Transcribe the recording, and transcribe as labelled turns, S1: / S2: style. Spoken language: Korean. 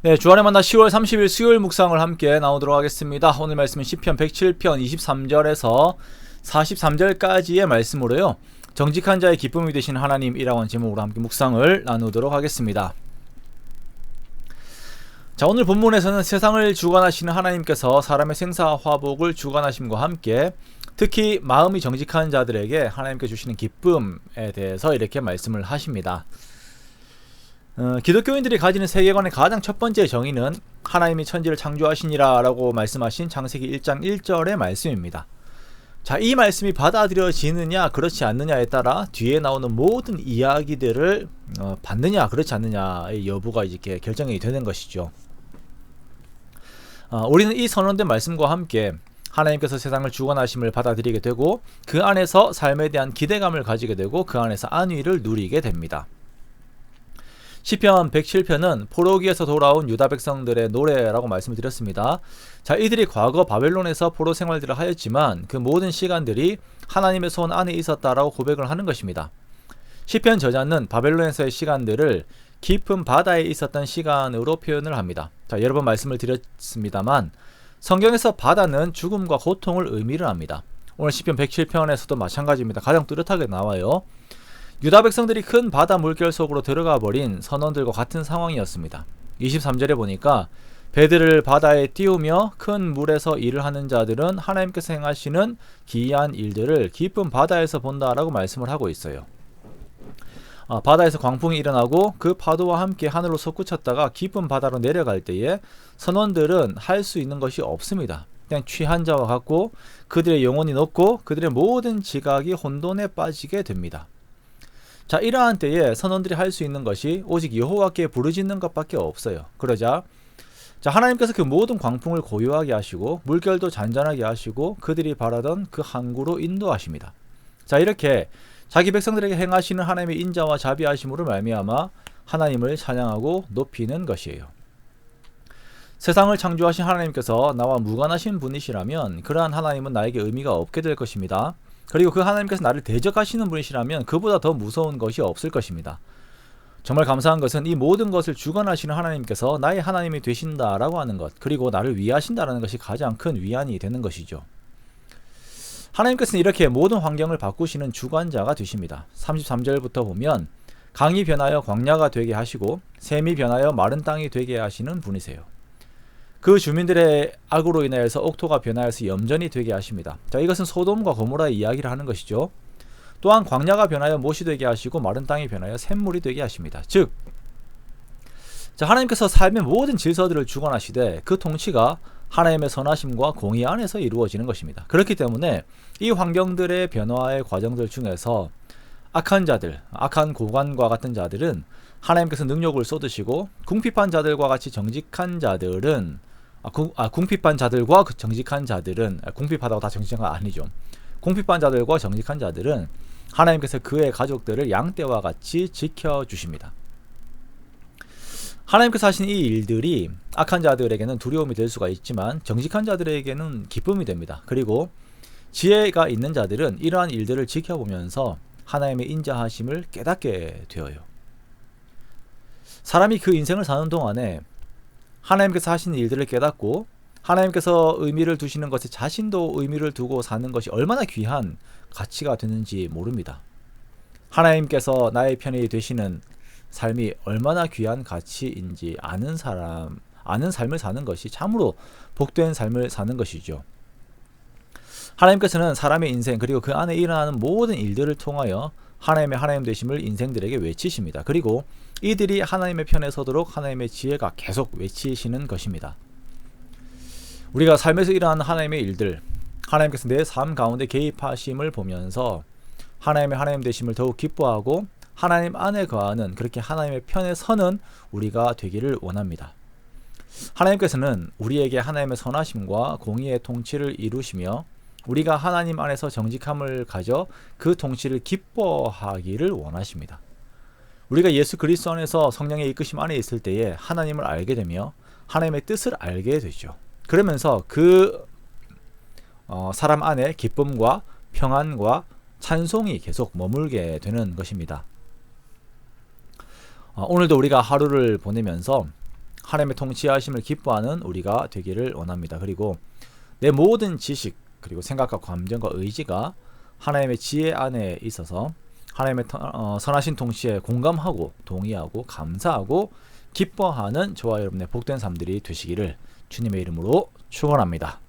S1: 네, 주안의 만나 10월 30일 수요일 묵상을 함께 나오도록 하겠습니다. 오늘 말씀은 10편 107편 23절에서 43절까지의 말씀으로요. 정직한 자의 기쁨이 되신 하나님이라고 하는 제목으로 함께 묵상을 나누도록 하겠습니다. 자, 오늘 본문에서는 세상을 주관하시는 하나님께서 사람의 생사 화복을 주관하심과 함께 특히 마음이 정직한 자들에게 하나님께 주시는 기쁨에 대해서 이렇게 말씀을 하십니다. 어, 기독교인들이 가지는 세계관의 가장 첫 번째 정의는 하나님이 천지를 창조하시니라 라고 말씀하신 창세기 1장 1절의 말씀입니다. 자, 이 말씀이 받아들여지느냐 그렇지 않느냐에 따라 뒤에 나오는 모든 이야기들을 어, 받느냐 그렇지 않느냐의 여부가 이렇게 결정이 되는 것이죠. 어, 우리는 이 선언된 말씀과 함께 하나님께서 세상을 주관하심을 받아들이게 되고 그 안에서 삶에 대한 기대감을 가지게 되고 그 안에서 안위를 누리게 됩니다. 시편 107편은 포로기에서 돌아온 유다 백성들의 노래라고 말씀을 드렸습니다. 자, 이들이 과거 바벨론에서 포로 생활들을 하였지만 그 모든 시간들이 하나님의 손 안에 있었다라고 고백을 하는 것입니다. 시편 저자는 바벨론에서의 시간들을 깊은 바다에 있었던 시간으로 표현을 합니다. 자, 여러 번 말씀을 드렸습니다만 성경에서 바다는 죽음과 고통을 의미를 합니다. 오늘 시편 107편에서도 마찬가지입니다. 가장 뚜렷하게 나와요. 유다 백성들이 큰 바다 물결 속으로 들어가 버린 선원들과 같은 상황이었습니다. 23절에 보니까 배들을 바다에 띄우며 큰 물에서 일을 하는 자들은 하나님께서 행하시는 기이한 일들을 깊은 바다에서 본다라고 말씀을 하고 있어요. 아, 바다에서 광풍이 일어나고 그 파도와 함께 하늘로 솟구쳤다가 깊은 바다로 내려갈 때에 선원들은 할 수 있는 것이 없습니다. 그냥 취한 자와 같고 그들의 영혼이 높고 그들의 모든 지각이 혼돈에 빠지게 됩니다. 자, 이러한 때에 선원들이 할 수 있는 것이 오직 여호와께 부르짖는 것밖에 없어요. 그러자 자, 하나님께서 그 모든 광풍을 고요하게 하시고 물결도 잔잔하게 하시고 그들이 바라던 그 항구로 인도하십니다. 자, 이렇게 자기 백성들에게 행하시는 하나님의 인자와 자비하심으로 말미암아 하나님을 찬양하고 높이는 것이에요. 세상을 창조하신 하나님께서 나와 무관하신 분이시라면 그러한 하나님은 나에게 의미가 없게 될 것입니다. 그리고 그 하나님께서 나를 대적하시는 분이시라면 그보다 더 무서운 것이 없을 것입니다. 정말 감사한 것은 이 모든 것을 주관하시는 하나님께서 나의 하나님이 되신다라고 하는 것, 그리고 나를 위하신다라는 것이 가장 큰 위안이 되는 것이죠. 하나님께서는 이렇게 모든 환경을 바꾸시는 주관자가 되십니다. 33절부터 보면 강이 변하여 광야가 되게 하시고 샘이 변하여 마른 땅이 되게 하시는 분이세요. 그 주민들의 악으로 인하여서 옥토가 변하여서 염전이 되게 하십니다. 자, 이것은 소돔과 고모라의 이야기를 하는 것이죠. 또한 광야가 변하여 못이 되게 하시고 마른 땅이 변하여 샘물이 되게 하십니다. 즉, 자, 하나님께서 삶의 모든 질서들을 주관하시되 그 통치가 하나님의 선하심과 공의 안에서 이루어지는 것입니다. 그렇기 때문에 이 환경들의 변화의 과정들 중에서 악한 자들, 악한 고관과 같은 자들은 하나님께서 능력을 쏟으시고 궁핍한 자들과 같이 정직한 자들은 아, 궁, 아, 궁핍한 자들과 그 정직한 자들은 아, 궁핍하다고 다 정직한 건 아니죠. 궁핍한 자들과 정직한 자들은 하나님께서 그의 가족들을 양떼와 같이 지켜 주십니다. 하나님께서 하신 이 일들이 악한 자들에게는 두려움이 될 수가 있지만 정직한 자들에게는 기쁨이 됩니다. 그리고 지혜가 있는 자들은 이러한 일들을 지켜보면서 하나님의 인자하심을 깨닫게 되어요. 사람이 그 인생을 사는 동안에 하나님께서 하신 일들을 깨닫고 하나님께서 의미를 두시는 것에 자신도 의미를 두고 사는 것이 얼마나 귀한 가치가 되는지 모릅니다. 하나님께서 나의 편이 되시는 삶이 얼마나 귀한 가치인지 아는 사람, 아는 삶을 사는 것이 참으로 복된 삶을 사는 것이죠. 하나님께서는 사람의 인생 그리고 그 안에 일어나는 모든 일들을 통하여 하나님의 하나님 되심을 인생들에게 외치십니다. 그리고 이들이 하나님의 편에 서도록 하나님의 지혜가 계속 외치시는 것입니다. 우리가 삶에서 일어나는 하나님의 일들, 하나님께서 내 삶 가운데 개입하심을 보면서 하나님의 하나님 되심을 더욱 기뻐하고 하나님 안에 거하는 그렇게 하나님의 편에 서는 우리가 되기를 원합니다. 하나님께서는 우리에게 하나님의 선하심과 공의의 통치를 이루시며 우리가 하나님 안에서 정직함을 가져 그 통치를 기뻐하기를 원하십니다. 우리가 예수 그리스도 안에서 성령의 이끄심 안에 있을 때에 하나님을 알게 되며 하나님의 뜻을 알게 되죠. 그러면서 그 어, 사람 안에 기쁨과 평안과 찬송이 계속 머물게 되는 것입니다. 어, 오늘도 우리가 하루를 보내면서 하나님의 통치하심을 기뻐하는 우리가 되기를 원합니다. 그리고 내 모든 지식 그리고 생각과 감정과 의지가 하나님의 지혜 안에 있어서 하나님의 터- 어, 선하신 통치에 공감하고 동의하고 감사하고 기뻐하는 저와 여러분의 복된 삶들이 되시기를 주님의 이름으로 축원합니다.